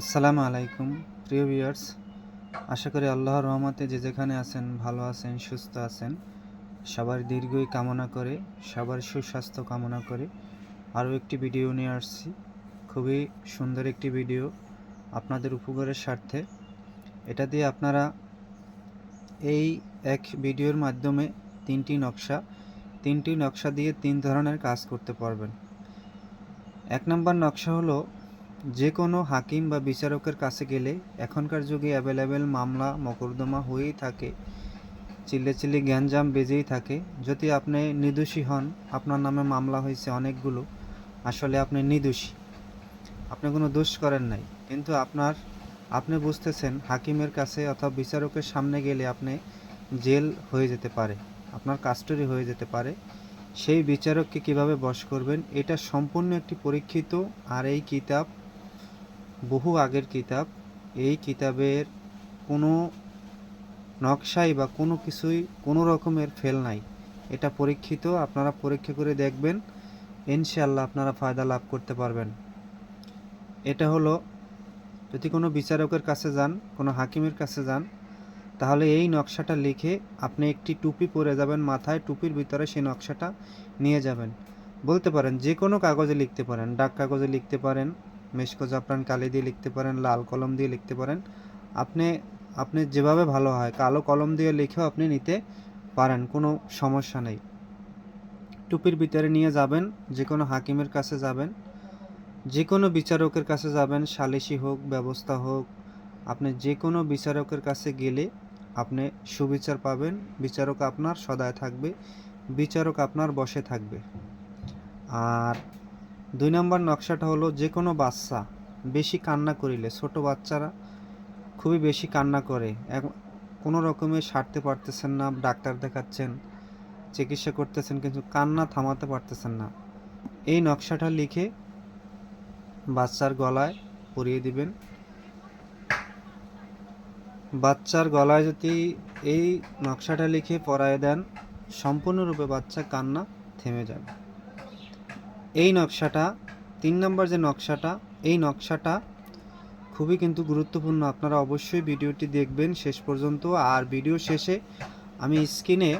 আসসালামু আলাইকুম, প্রিয় ভিউয়ার্স। আশা করি আল্লাহর রহমতে যে যেখানে আছেন, ভালো আছেন, সুস্থ আছেন। সবার দীর্ঘই কামনা করে, সবার সুস্বাস্থ্য কামনা করে আরও একটি ভিডিও নিয়ে আসছি। খুবই সুন্দর একটি ভিডিও আপনাদের উপকারের স্বার্থে। এটা দিয়ে আপনারা এই এক ভিডিওর মাধ্যমে তিনটি নকশা তিনটি নকশা দিয়ে তিন ধরনের কাজ করতে পারবেন। এক নম্বর নকশা হলো যে কোনো হাকিম বা বিচারকের কাছে গেলে এখনকার যুগে অ্যাভেলেবেল মামলা, মকদ্দমা হয়েই থাকে। চিল্লে চিল্লি গ্যাঞ্জাম বেজেই থাকে। যদি আপনি নির্দোষী হন, আপনার নামে মামলা হয়েছে অনেকগুলো, আসলে আপনি নির্দোষী আপনি কোনো দোষ করেন নাই। কিন্তু আপনার, আপনি বুঝতেছেন হাকিমের কাছে অথবা বিচারকের সামনে গেলে আপনি জেল হয়ে যেতে পারে, আপনার কাস্টডি হয়ে যেতে পারে। সেই বিচারককে কীভাবে বশ করবেন, এটা সম্পূর্ণ একটি পরীক্ষিত আর এই কিতাব বহু আগের কিতাব। এই কিতাবের কোনো নকশাই বা কোনো কিছুই কোনো রকমের ফেল নাই। এটা পরীক্ষিত, আপনারা পরীক্ষা করে দেখবেন। ইনশাল্লাহ আপনারা ফায়দা লাভ করতে পারবেন। এটা হলো, যদি কোনো বিচারকের কাছে যান, কোনো হাকিমের কাছে যান, তাহলে এই নকশাটা লিখে আপনি একটি টুপি পরে যাবেন, মাথায় টুপির ভিতরে সেই নকশাটা নিয়ে যাবেন। বলতে পারেন, যে কোনো কাগজে লিখতে পারেন, ডাক কাগজে লিখতে পারেন মেশকো জাফরান কালি দিয়ে লিখতে পারেন, লাল কলম দিয়ে লিখতে পারেন। আপনি আপনি যেভাবে ভালো হয়, কালো কলম দিয়ে লিখেও আপনি নিতে পারেন, কোনো সমস্যা নেই। টুপির ভিতরে নিয়ে যাবেন যে কোনো হাকিমের কাছে যাবেন যে কোনো বিচারকের কাছে যাবেন, সালিশি হোক, ব্যবস্থা হোক, আপনি যে কোনো বিচারকের কাছে গেলে আপনি সুবিচার পাবেন, বিচারক আপনার সদায় থাকবে, বিচারক আপনার বসে থাকবে। আর দুই নম্বর নকশাটা হলো যে কোনো বাচ্চা বেশি কান্না করিলে, ছোট বাচ্চারা খুবই বেশি কান্না করে। এক- কোনো রকমে সারতে পারতেছেন না, ডাক্তার দেখাচ্ছেন, চিকিৎসা করতেছেন, কিন্তু কান্না থামাতে পারতেছেন না। এই নকশাটা লিখে বাচ্চার গলায় পরিয়ে দিবেন। বাচ্চার গলায় যদি এই নকশাটা লিখে পরায় দেন, সম্পূর্ণরূপে বাচ্চা কান্না থেমে যাবে। এই নকশাটা, তিন নম্বর যে নকশাটা, এই নকশাটা খুবই কিন্তু গুরুত্বপূর্ণ। আপনারা অবশ্যই ভিডিওটি দেখবেন শেষ পর্যন্ত। আর ভিডিও শেষে আমি স্ক্রিনে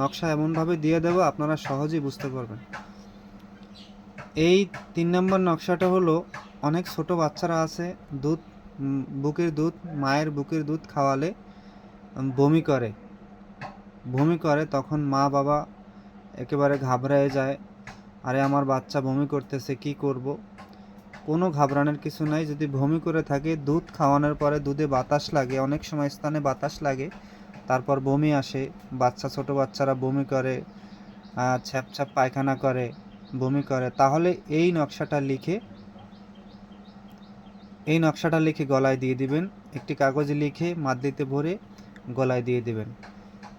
নকশা এমনভাবে দিয়ে দেবো, আপনারা সহজেই বুঝতে পারবেন। এই তিন নম্বর নকশাটা হলো, অনেক ছোট বাচ্চারা আছে, দুধ বুকের দুধ, মায়ের বুকের দুধ খাওয়ালে বমি করে। বমি করে, তখন মা বাবা একেবারে ঘাবড়ায় যায়। আরে আমার বাচ্চা বমি করতেছে, কি করব? কোনো ঘাবড়ানোর কিছু নাই। যদি বমি করে থাকে, দুধ খাওয়ানোর পরে দুধে বাতাস লাগে, অনেক সময় স্থানে বাতাস লাগে, তারপর বমি আসে। বাচ্চা, ছোট বাচ্চারা বমি করে ছ্যাপ ছ্যাপ পায়খানা করে, বমি করে। তাহলে এই নকশাটা লিখে, এই নকশাটা লিখে গলায় দিয়ে দিবেন। একটি কাগজে লিখে মাদ্রিতে ভরে গলায় দিয়ে দিবেন।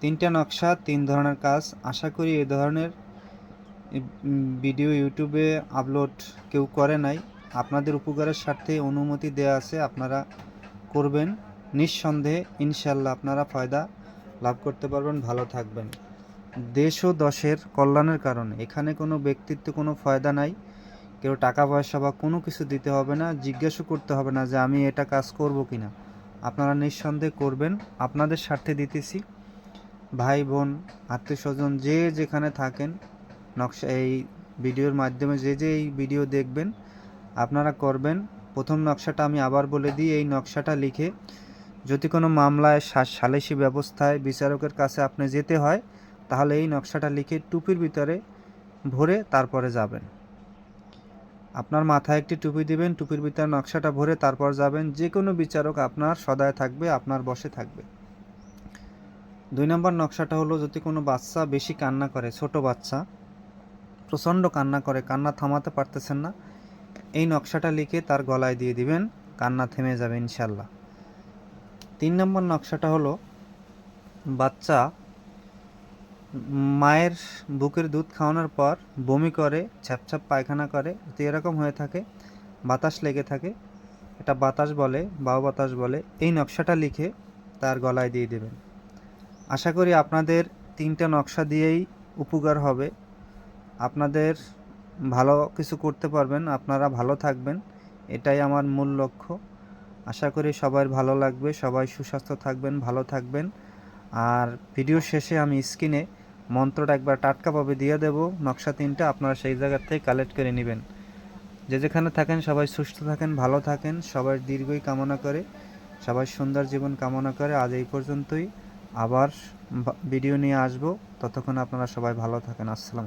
তিনটা নকশা, তিন ধরনের কাজ। আশা করি এই ধরনের ভিডিও ইউটিউবে আপলোড কেউ করে নাই। আপনাদের উপকারের স্বার্থে অনুমতি দেওয়া আছে, আপনারা করবেন। নিঃসন্দেহে ইনশাল্লাহ আপনারা ফায়দা লাভ করতে পারবেন, ভালো থাকবেন। দেশ ও দশের কল্যাণের কারণে এখানে কোনো ব্যক্তিত্ব কোনো ফায়দা নাই। কেউ টাকা পয়সা বা কোনো কিছু দিতে হবে না, জিজ্ঞাসা করতে হবে না যে আমি এটা কাজ করব কি না আপনারা নিঃসন্দেহে করবেন, আপনাদের স্বার্থে দিতেছি। ভাই, বোন আত্মীয় স্বজন যে যেখানে থাকেন নকশা, এই ভিডিওর মাধ্যমে যে যে এই ভিডিও দেখবেন, আপনারা করবেন। প্রথম নকশাটা আমি আবার বলে দিই, এই নকশাটা লিখে যদি কোনো মামলায় সালিসি ব্যবস্থায় বিচারকের কাছে আপনি যেতে হয়, তাহলে এই নকশাটা লিখে টুপির ভিতরে ভরে তারপরে যাবেন। আপনার মাথায় একটি টুপি দিবেন, টুপির ভিতরে নকশাটা ভরে তারপর যাবেন। যে কোনো বিচারক আপনার সদায় থাকবে, আপনার বসে থাকবে। দুই নম্বর নকশাটা হলো যদি কোনো বাচ্চা বেশি কান্না করে, ছোট বাচ্চা প্রচণ্ড কান্না করে। কান্না থামাতে পারতেছেন না। এই নকশাটা লিখে তার গলায় দিয়ে দিবেন। কান্না থেমে যাবে ইনশাল্লাহ তিন নম্বর নকশাটা হলো, বাচ্চা মায়ের বুকের দুধ খাওয়ানোর পর বমি করে, ছ্যাপছ্যাপ পায়খানা করে, যদি এরকম হয়ে থাকে, বাতাস লেগে থাকে, এটা বাতাস বলে বাউ বাতাস বলে, এই নকশাটা লিখে তার গলায় দিয়ে দেবেন। আশা করি আপনাদের তিনটা নকশা দিয়েই উপকার হবে। আপনাদের ভালো কিছু করতে পারবেন, আপনারা ভালো থাকবেন, এটাই আমার মূল লক্ষ্য। আশা করি সবার ভালো লাগবে, সবাই সুস্বাস্থ্য থাকবেন, ভালো থাকবেন। আর ভিডিও শেষে আমি স্ক্রিনে মন্ত্রটা একবার টাটকাভাবে দিয়ে দেব, নকশা তিনটা, আপনারা সেই জায়গার থেকে কালেক্ট করে নেবেন। যে যেখানে থাকেন সবাই সুস্থ থাকেন, ভালো থাকেন, সবার দীর্ঘই কামনা করে, সবাই সুন্দর জীবন কামনা করে। আজ এই পর্যন্তই, আবার ভিডিও নিয়ে আসব, ততক্ষণ আপনারা সবাই ভালো থাকেন, আসসালামু